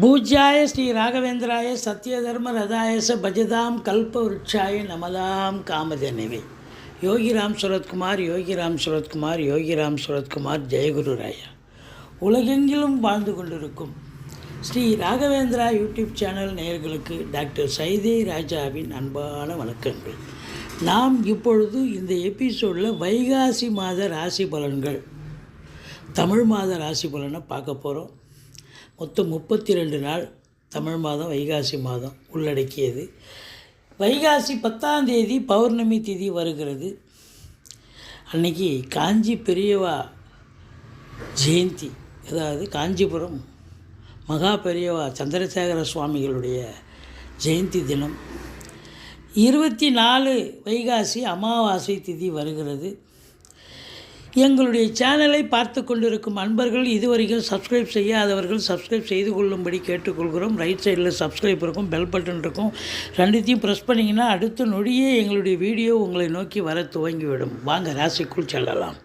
பூஜ்யாய ஸ்ரீ ராகவேந்திராய சத்யதர்ம ரதாயச பஜதாம் கல்ப விருட்சாய நமதாம் காமதேனவே. யோகிராம் சுரத்குமார் யோகிராம் சுரத்குமார் யோகிராம் சுரத்குமார் ஜெயகுரு ராயா உலகெங்கிலும் வாழ்ந்து கொண்டிருக்கும் ஸ்ரீ ராகவேந்திரா யூடியூப் சேனல் நேயர்களுக்கு டாக்டர் சைதே ராஜாவின் அன்பான வணக்கங்கள். நாம் இப்பொழுது இந்த எபிசோடில் வைகாசி மாத ராசி பலன்கள் தமிழ் மாத ராசி பலனை பார்க்க போகிறோம் மொத்தம் முப்பத்தி ரெண்டு நாள் தமிழ் மாதம் வைகாசி மாதம் உள்ளடக்கியது. வைகாசி பத்தாம் தேதி பௌர்ணமி திதி வருகிறது. அன்னைக்கு காஞ்சி பெரியவா ஜெயந்தி அதாவது காஞ்சிபுரம் மகா பெரியவா சந்திரசேகர சுவாமிகளுடைய ஜெயந்தி தினம். இருபத்தி நாலு வைகாசி அமாவாசை திதி வருகிறது. எங்களுடைய சேனலை பார்த்து கொண்டிருக்கும் அன்பர்கள் இதுவரைக்கும் சப்ஸ்கிரைப் செய்யாதவர்கள் சப்ஸ்கிரைப் செய்து கொள்ளும்படி கேட்டுக்கொள்கிறோம். ரைட் சைடில் சப்ஸ்கிரைப் இருக்கும் பெல் பட்டன் இருக்கும். ரெண்டுத்தையும் ப்ரெஸ் பண்ணிங்கன்னா அடுத்த நொடியே எங்களுடைய வீடியோ உங்களை நோக்கி வர துவங்கிவிடும். வாங்க ராசிக்குள் செல்லலாம்.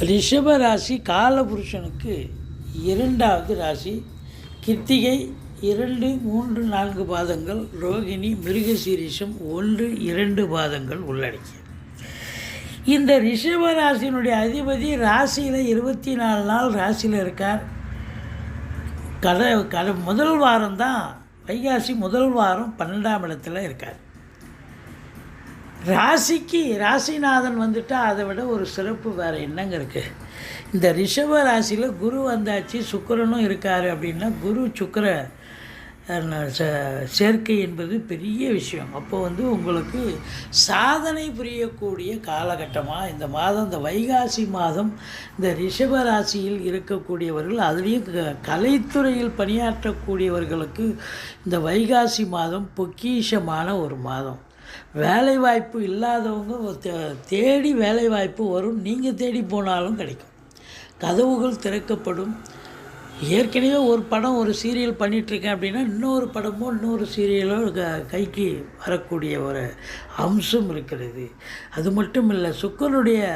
ரிஷப ராசி காலபுருஷனுக்கு இரண்டாவது ராசி. கிருத்திகை இரண்டு மூன்று நான்கு பாதங்கள். ரோகிணி மிருகசீரிஷம் ஒன்று இரண்டு பாதங்கள் உள்ளடக்கிய இந்த ரிஷப ராசியினுடைய அதிபதி ராசியில் இருபத்தி நாலு நாள் ராசியில் இருக்கார். கதை கதை முதல் வாரம் தான் வைகாசி முதல் வாரம் பன்னெண்டாம் இடத்துல இருக்கார். ராசிக்கு ராசிநாதன் வந்துட்டால் அதை விட ஒரு சிறப்பு வேறு என்னங்க இருக்குது இந்த ரிஷப ராசியில் குரு வந்தாச்சு சுக்கரனும் இருக்கார் அப்படின்னா குரு சுக்கிர சேர்க்கை என்பது பெரிய விஷயம். அப்போ வந்து உங்களுக்கு சாதனை புரியக்கூடிய காலகட்டமாக இந்த மாதம் இந்த வைகாசி மாதம் இந்த ரிஷப ராசியில் இருக்கக்கூடியவர்கள் அதுலேயும் க- கலைத்துறையில் பணியாற்றக்கூடியவர்களுக்கு இந்த வைகாசி மாதம் பொக்கிஷமான ஒரு மாதம். வேலைவாய்ப்பு இல்லாதவங்க தே- தேடி வேலைவாய்ப்பு வரும். நீங்கள் தேடி போனாலும் கிடைக்கும். கதவுகள் திறக்கப்படும். ஏற்கனவே ஒரு படம் ஒரு சீரியல் பண்ணிகிட்ருக்கேன் அப்படின்னா இன்னொரு படமோ இன்னொரு சீரியலோ க கைக்கு வரக்கூடிய ஒரு அம்சம் இருக்கிறது. அது மட்டும் இல்லை சுக்கரனுடைய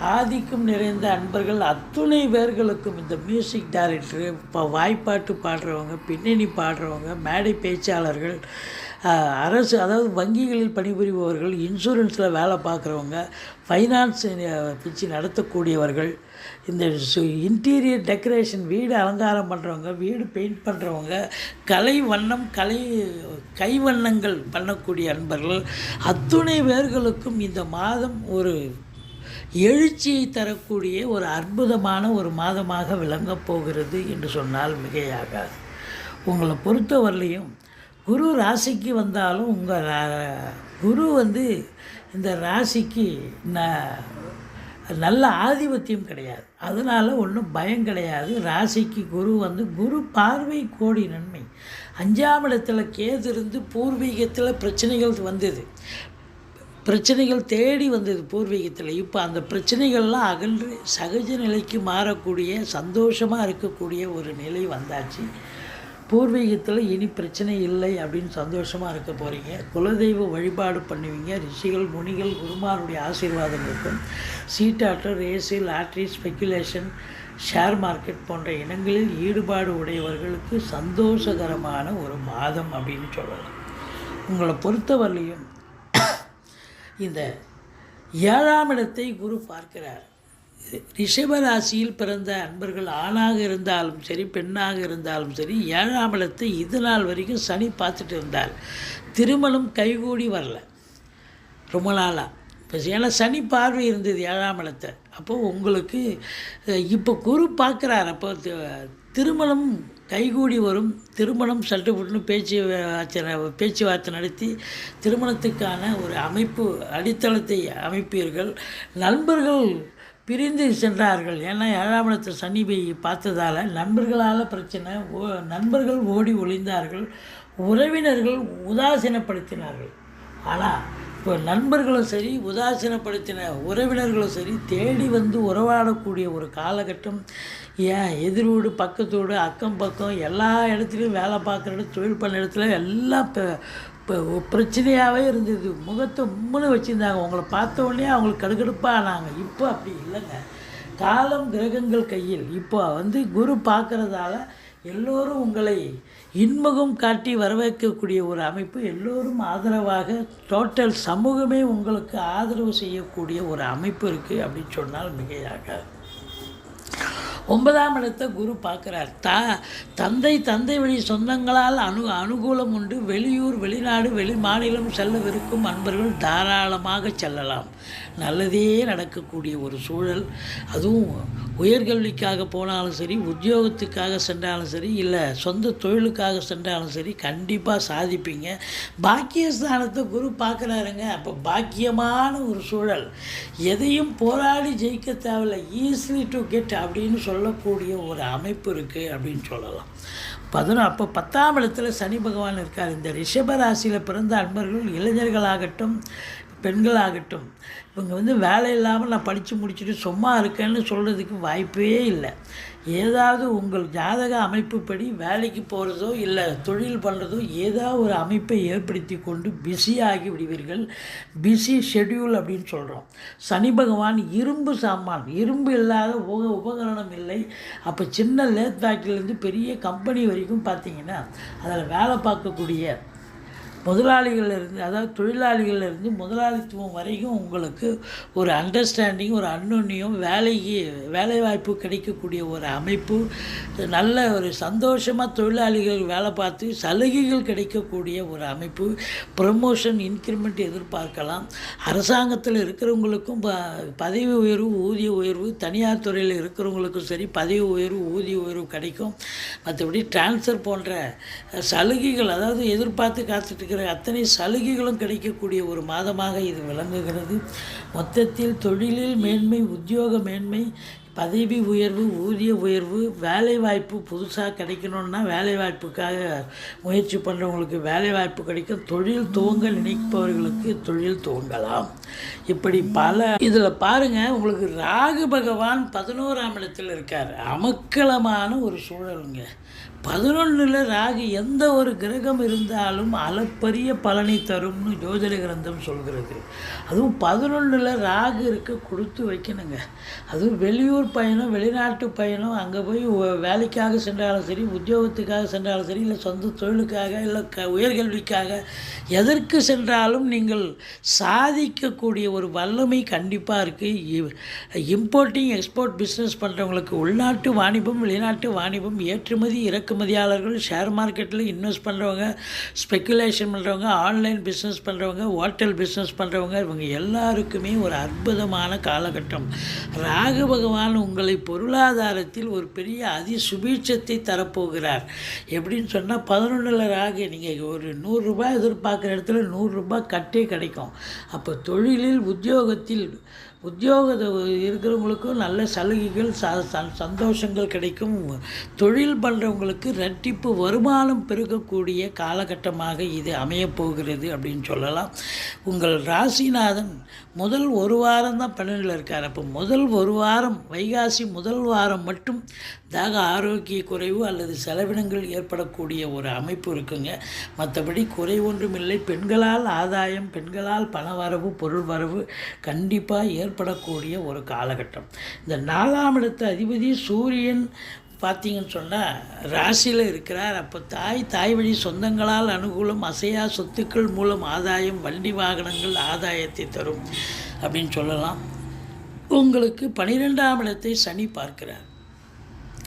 ஆதிக்கம் நிறைந்த அன்பர்கள் அத்துணை பேர்களுக்கும் இந்த மியூசிக் டைரக்டரு இப்போ வாய்ப்பாட்டு பாடுறவங்க பின்னணி பாடுறவங்க மேடை பேச்சாளர்கள் அரசு அதாவது வங்கிகளில் பணிபுரிபவர்கள் இன்சூரன்ஸில் வேலை பார்க்குறவங்க ஃபைனான்ஸ் பிச்சு நடத்தக்கூடியவர்கள் இந்த இன்டீரியர் டெக்கரேஷன் வீடு அலங்காரம் பண்ணுறவங்க வீடு பெயிண்ட் பண்ணுறவங்க கலை வண்ணம் கலை கைவண்ணங்கள் பண்ணக்கூடிய அன்பர்கள் அத்துணை பேர்களுக்கும் இந்த மாதம் ஒரு எழுச்சியை தரக்கூடிய ஒரு அற்புதமான ஒரு மாதமாக விளங்கப் போகிறது என்று சொன்னால் மிகையாகாது. உங்களை பொறுத்தவரையிலையும் குரு ராசிக்கு வந்தாலும் உங்கள் குரு வந்து இந்த ராசிக்கு ந நல்ல ஆதிபத்தியம் கிடையாது. அதனால் ஒன்றும் பயம் கிடையாது. ராசிக்கு குரு வந்து குரு பார்வை கோடி நன்மை. அஞ்சாம் இடத்துல கேது இருந்து பூர்வீகத்தில் பிரச்சனைகள் வந்தது. பிரச்சனைகள் தேடி வந்தது பூர்வீகத்தில். இப்போ அந்த பிரச்சனைகள்லாம் அகன்று சகஜ நிலைக்கு மாறக்கூடிய சந்தோஷமாக இருக்கக்கூடிய ஒரு நிலை வந்தாச்சு. பூர்வீகத்தில் இனி பிரச்சனை இல்லை அப்படின்னு சந்தோஷமாக இருக்க போகிறீங்க குலதெய்வ வழிபாடு பண்ணுவீங்க. ரிஷிகள் முனிகள் குருமாருடைய ஆசீர்வாதம் இருக்கும். சீட்டாட்டம் race lottery speculation share market போன்ற இனங்களில் ஈடுபாடு உடையவர்களுக்கு சந்தோஷகரமான ஒரு மாதம் அப்படின்னு சொல்லலாம். உங்களை பொறுத்தவரையிலையும் இந்த ஏழாம் இடத்தை குரு பார்க்கிறார். ரிஷபராசியில் பிறந்த அன்பர்கள் ஆணாக இருந்தாலும் சரி பெண்ணாக இருந்தாலும் சரி ஏழாம் இடத்தை இது நாள் வரைக்கும் சனி பார்த்துட்டு இருந்தார். திருமணம் கைகூடி வரல. ரொம்ப நாளாக இப்போ ஏன்னா சனி பார்வை இருந்தது ஏழாம் இடத்தை. அப்போது உங்களுக்கு இப்போ குரு பார்க்குறார். அப்போ திருமணம் கைகூடி வரும். திருமணம் சட்டு சட்டுப்புட்டுன்னு பேச்சு பேச்சுவார்த்தை நடத்தி திருமணத்துக்கான ஒரு அமைப்பு அடித்தளத்தை அமைப்பீர்கள். நண்பர்கள் பிரிந்து சென்றார்கள். ஏன்னா ஏழாம் இடத்து சனி பார்த்ததால் நண்பர்களால் பிரச்சனை ஓ நண்பர்கள் ஓடி ஒளிந்தார்கள் உறவினர்கள் உதாசீனப்படுத்தினார்கள். ஆனால் இப்போ நண்பர்களும் சரி உதாசீனப்படுத்தின உறவினர்களும் சரி தேடி வந்து உறவாடக்கூடிய ஒரு காலகட்டம் ஏன் எதிரோடு பக்கத்தோடு அக்கம் பக்கம் எல்லா இடத்துலையும் வேலை பார்க்குற இடம் தொழில் பண்ண இடத்துல எல்லாம் இப்போ பிரச்சனையாகவே இருந்தது. முகத்தை உம்முன்னு வச்சுருந்தாங்க. உங்களை பார்த்த உடனே அவங்களுக்கு கடுகடுப்பாக ஆனாங்க இப்போ அப்படி இல்லைங்க. காலம் கிரகங்கள் கையில். இப்போ வந்து குரு பார்க்குறதால எல்லோரும் உங்களை இன்முகம் காட்டி வரவேற்கக்கூடிய ஒரு அமைப்பு எல்லோரும் ஆதரவாக டோட்டல் சமூகமே உங்களுக்கு ஆதரவு செய்யக்கூடிய ஒரு அமைப்பு இருக்குது அப்படின்னு சொன்னால் மிகையாக. ஒன்பதாம் இடத்தை குரு பார்க்குறார். தா தந்தை தந்தை வழி சொந்தங்களால் அனு அனுகூலம் உண்டு. வெளியூர் வெளிநாடு வெளி மாநிலம் செல்லவிருக்கும் அன்பர்கள் தாராளமாக செல்லலாம். நல்லதே நடக்கக்கூடிய ஒரு சூழல். அதுவும் உயர்கல்விக்காக போனாலும் சரி உத்தியோகத்துக்காக சென்றாலும் சரி இல்லை சொந்த தொழிலுக்காக சென்றாலும் சரி கண்டிப்பாக சாதிப்பீங்க. பாக்கியஸ்தானத்தை குரு பார்க்குறாருங்க. அப்போ பாக்கியமான ஒரு சூழல். எதையும் போராடி ஜெயிக்க தேவையில்ல. ஈஸிலி டு கெட் அப்படின்னு சொல்லக்கூடிய ஒரு அமைப்பு இருக்குது அப்படின்னு சொல்லலாம். பதினோ அப்போ பத்தாம் இடத்துல சனி பகவான் இருக்கார். இந்த ரிஷபராசியில் பிறந்த அன்பர்கள் இளைஞர்களாகட்டும் பெண்களாகட்டும் இவங்க வந்து வேலை இல்லாமல் நான் படித்து முடிச்சுட்டு சும்மா இருக்கேன்னு சொல்கிறதுக்கு வாய்ப்பே இல்லை. ஏதாவது உங்கள் ஜாதக அமைப்புப்படி வேலைக்கு போகிறதோ இல்லை தொழில் பண்ணுறதோ ஏதாவது ஒரு அமைப்பை ஏற்படுத்தி கொண்டு பிஸியாகி விடுவீர்கள். பிஸி ஷெட்யூல் அப்படின்னு சொல்கிறோம் சனி பகவான் இரும்பு சாமான் இரும்பு இல்லாத உப உபகரணம் இல்லை. அப்போ சின்ன லேத் ஃபேக்ட்ரிலேருந்து பெரிய கம்பெனி வரைக்கும் பார்த்தீங்கன்னா அதில் வேலை பார்க்கக்கூடிய முதலாளிகளிலிருந்து அதாவது தொழிலாளிகளிலிருந்து முதலாளித்துவம் வரைக்கும் உங்களுக்கு ஒரு அண்டர்ஸ்டாண்டிங் ஒரு அன்னொன்னியம் வேலைக்கு வேலைவாய்ப்பு கிடைக்கக்கூடிய ஒரு அமைப்பு நல்ல ஒரு சந்தோஷமாக தொழிலாளிகள் வேலை பார்த்து சலுகைகள் கிடைக்கக்கூடிய ஒரு அமைப்பு ப்ரமோஷன் இன்க்ரிமெண்ட் எதிர்பார்க்கலாம். அரசாங்கத்தில் இருக்கிறவங்களுக்கும் ப பதவி உயர்வு ஊதிய உயர்வு தனியார் துறையில் இருக்கிறவங்களுக்கும் சரி பதவி உயர்வு ஊதிய உயர்வு கிடைக்கும். மற்றபடி டிரான்ஸ்ஃபர் போன்ற சலுகைகள் அதாவது எதிர்பார்த்து காத்துட்டு இருக்கிற அத்தனை சலுகைகளும் கிடைக்கக்கூடிய ஒரு மாதமாக இது விளங்குகிறது. மொத்தத்தில் தொழிலில் மேன்மை உத்தியோக மேன்மை பதவி உயர்வு ஊதிய உயர்வு வேலைவாய்ப்பு புதுசாக கிடைக்கணுன்னா வேலைவாய்ப்புக்காக முயற்சி பண்ணுறவங்களுக்கு வேலைவாய்ப்பு கிடைக்கும். தொழில் துவங்க நினைப்பவர்களுக்கு தொழில் துவங்கலாம். இப்படி பல இதில் பாருங்கள் உங்களுக்கு ராகு பகவான் பதினோராம் இடத்தில் இருக்கார். அமக்கலமான ஒரு சூழலுங்க. பதினொன்றில் ராகு எந்த ஒரு கிரகம் இருந்தாலும் அளப்பரிய பலனை தரும்னு ஜோதிட கிரந்தம் சொல்கிறது. அதுவும் பதினொன்றில் ராகு இருக்க கொடுத்து வைக்கணுங்க. அதுவும் வெளியூர் பயணம் வெளிநாட்டு பயணம் அங்கே போய் வேலைக்காக சென்றாலும் சரி உத்தியோகத்துக்காக சென்றாலும் சரி இல்லை சொந்த தொழிலுக்காக இல்லை க உயர்கல்விக்காக எதற்கு சென்றாலும் நீங்கள் சாதிக்கக்கூடிய ஒரு வல்லமை கண்டிப்பாக இருக்குது இம்போர்ட்டிங் எக்ஸ்போர்ட் பிஸ்னஸ் பண்ணுறவங்களுக்கு உள்நாட்டு வாணிபம் வெளிநாட்டு வாணிபம் ஏற்றுமதி இறக்கு இறக்குமதியாளர்கள் ஷேர் மார்க்கெட்டில் இன்வெஸ்ட் பண்ணுறவங்க ஸ்பெக்குலேஷன் பண்ணுறவங்க ஆன்லைன் பிஸ்னஸ் பண்ணுறவங்க ஹோட்டல் பிஸ்னஸ் பண்ணுறவங்க இவங்க எல்லாருக்குமே ஒரு அற்புதமான காலகட்டம். ராகு பகவான் உங்களை பொருளாதாரத்தில் ஒரு பெரிய அதி சுபீட்சத்தை தரப்போகிறார். எப்படின்னு சொன்னால் பதினொன்றில் ராகு நீங்கள் ஒரு நூறுரூபா எதிர்பார்க்குற இடத்துல நூறுரூபா கட்டே கிடைக்கும். அப்போ தொழிலில் உத்தியோகத்தில் உத்தியோக இருக்கிறவங்களுக்கும் நல்ல சலுகைகள் ச சந்தோஷங்கள் கிடைக்கும். தொழில் பண்ணுறவங்களுக்கு ரெட்டிப்பு வருமானம் பெருகக்கூடிய காலகட்டமாக இது அமையப்போகிறது அப்படின்னு சொல்லலாம். உங்கள் ராசிநாதன் முதல் ஒரு வாரம் தான் பன்னெண்டில் இருக்கார். அப்போ முதல் ஒரு வாரம் வைகாசி முதல் வாரம் மட்டும் தாக ஆரோக்கிய குறைவு அல்லது செலவினங்கள் ஏற்படக்கூடிய ஒரு அமைப்பு இருக்குங்க. மற்றபடி குறை ஒன்றுமில்லை. பெண்களால் ஆதாயம் பெண்களால் பண வரவு பொருள் வரவு கண்டிப்பாக ஏற்படக்கூடிய ஒரு காலகட்டம். இந்த நாலாம் இடத்து அதிபதி சூரியன் பார்த்தீங்கன்னு சொன்னால் ராசியில் இருக்கிறார். அப்போ தாய் தாய் வழி சொந்தங்களால் அனுகூலம் அசையா சொத்துக்கள் மூலம் ஆதாயம் வண்டி வாகனங்கள் ஆதாயத்தை தரும் அப்படின்னு சொல்லலாம். உங்களுக்கு பனிரெண்டாம் இடத்தை சனி பார்க்கிறார்.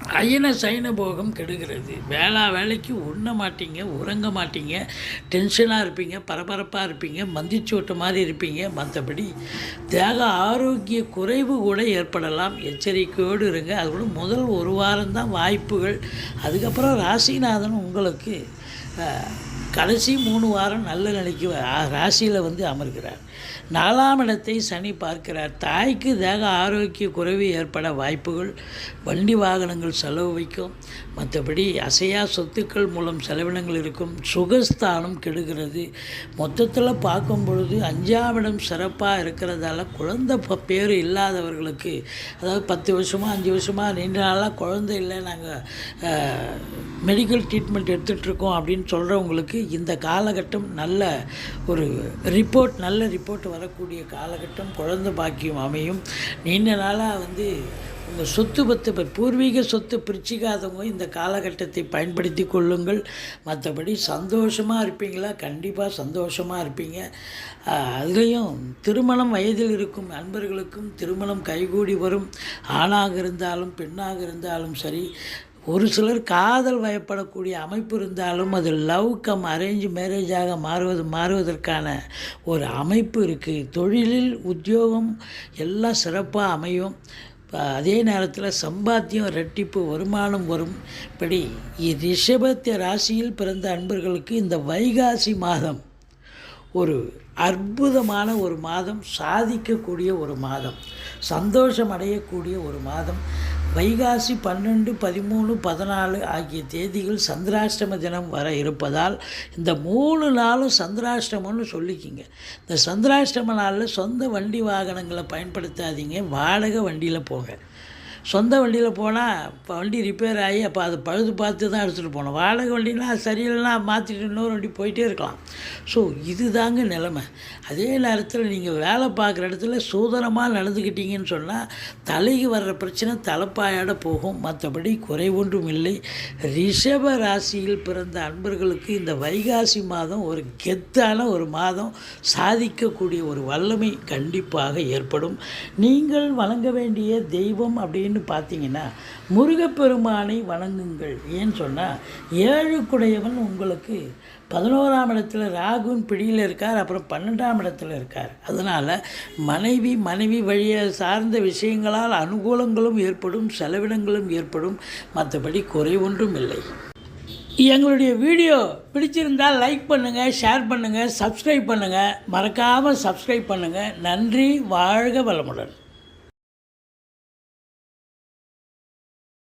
அயன சயன போகம் கெடுகிறது. வேளா வேலைக்கு உண்ண மாட்டீங்க உறங்க மாட்டீங்க டென்ஷனாக இருப்பீங்க பரபரப்பாக இருப்பீங்க மந்திச்சோட்டு மாதிரி இருப்பீங்க. மற்றபடி தேக ஆரோக்கிய குறைவு கூட ஏற்படலாம். எச்சரிக்கையோடு இருங்க. அது கூட முதல் ஒரு வாரம்தான் வாய்ப்புகள். அதுக்கப்புறம் ராசிநாதன் உங்களுக்கு கடைசி மூணு வாரம் நல்ல நிலைக்கு ராசியில் வந்து அமர்கிறார். நாலாம் இடத்தை சனி பார்க்கிறார். தாய்க்கு தேக ஆரோக்கிய குறைவு ஏற்பட வாய்ப்புகள் வண்டி வாகனங்கள் செலவு வைக்கும். மற்றபடி அசையா சொத்துக்கள் மூலம் செலவினங்கள் இருக்கும். சுகஸ்தானம் கெடுகிறது. மொத்தத்தில் பார்க்கும் பொழுது அஞ்சாம் இடம் சிறப்பாக இருக்கிறதால குழந்தை ப- பேர் இல்லாதவர்களுக்கு அதாவது பத்து வருஷமாக அஞ்சு வருஷமாக நீண்ட நாளாக குழந்தை இல்லை நாங்கள் மெடிக்கல் ட்ரீட்மெண்ட் எடுத்துகிட்ருக்கோம் அப்படின்னு சொல்கிறவங்களுக்கு இந்த காலகட்டம் நல்ல ஒரு ரிப்போர்ட் நல்ல ரிப்போர்ட் வரக்கூடிய காலகட்டம் குழந்தை பாக்கியம் அமையும். நீண்ட நாளாக வந்து உங்கள் சொத்து பத்து பூர்வீக சொத்து பிரிச்சிக்காதவங்க இந்த காலகட்டத்தை பயன்படுத்தி கொள்ளுங்கள். மற்றபடி சந்தோஷமாக இருப்பீங்களா? கண்டிப்பாக சந்தோஷமாக இருப்பீங்க. அதுலேயும் திருமணம் வயதில் இருக்கும் நண்பர்களுக்கும் திருமணம் கைகூடி வரும். ஆணாக இருந்தாலும் பெண்ணாக இருந்தாலும் சரி ஒரு சிலர் காதல் வயப்படக்கூடிய அமைப்பு இருந்தாலும் அது லவ் கம் அரேஞ்ச் மேரேஜாக மாறுவது மாறுவதற்கான ஒரு அமைப்பு இருக்குது தொழிலில் உத்தியோகம் எல்லாம் சிறப்பாக அமையும். அதே நேரத்தில் சம்பாத்தியம் ரெட்டிப்பு வருமானம் வரும். இப்படி ரிஷபத்திய ராசியில் பிறந்த அன்பர்களுக்கு இந்த வைகாசி மாதம் ஒரு அற்புதமான ஒரு மாதம். சாதிக்கக்கூடிய ஒரு மாதம். சந்தோஷம் அடையக்கூடிய ஒரு மாதம். வைகாசி பன்னெண்டு பதிமூணு பதினாலு ஆகிய தேதிகள் சந்திராஷ்டம தினம் வர இருப்பதால் இந்த மூணு நாளும் சந்திராஷ்டமம்னு சொல்லிக்கிங்க. இந்த சந்திராஷ்டம நாளில் சொந்த வண்டி வாகனங்களை பயன்படுத்தாதீங்க வாடகை வண்டியில் போங்க. சொந்த வண்டியில் போனால் இப்போ வண்டி ரிப்பேர் ஆகி அப்போ அதை பழுது பார்த்து தான் எடுத்துகிட்டு போகணும். வாடகை வண்டினா சரியில்லைன்னா சரியில்லைனா மாற்றிட்டு இன்னொரு வண்டி போயிட்டே இருக்கலாம். ஸோ இதுதாங்க நிலைமை. அதே நேரத்தில் நீங்கள் வேலை பார்க்குற இடத்துல சூதனமாக நடந்துக்கிட்டீங்கன்னு சொன்னால் தலைக்கு வர்ற பிரச்சனை தலைப்பாயோட போகும். மற்றபடி குறை ஒன்றும் இல்லை. ரிஷப ராசியில் பிறந்த அன்பர்களுக்கு இந்த வைகாசி மாதம் ஒரு கெத்தான ஒரு மாதம். சாதிக்கக்கூடிய ஒரு வல்லமை கண்டிப்பாக ஏற்படும். நீங்கள் வழங்க வேண்டிய தெய்வம் அப்படின்னு அப்படின்னு பார்த்தீங்கன்னா முருகப்பெருமானை வணங்குங்கள். ஏன்னு சொன்னால் ஏழுக்குடையவன் உங்களுக்கு பதினோராம் இடத்துல ராகுன் பிடியில் இருக்கார் அப்புறம் பன்னெண்டாம் இடத்துல இருக்கார். அதனால் மனைவி மனைவி வழியை சார்ந்த விஷயங்களால் அனுகூலங்களும் ஏற்படும் செலவினங்களும் ஏற்படும். மற்றபடி குறை ஒன்றும் இல்லை. எங்களுடைய வீடியோ பிடிச்சிருந்தால் லைக் பண்ணுங்கள் ஷேர் பண்ணுங்கள் சப்ஸ்கிரைப் பண்ணுங்கள் மறக்காமல் சப்ஸ்கிரைப் பண்ணுங்கள் நன்றி வாழ்க வளமுடன்.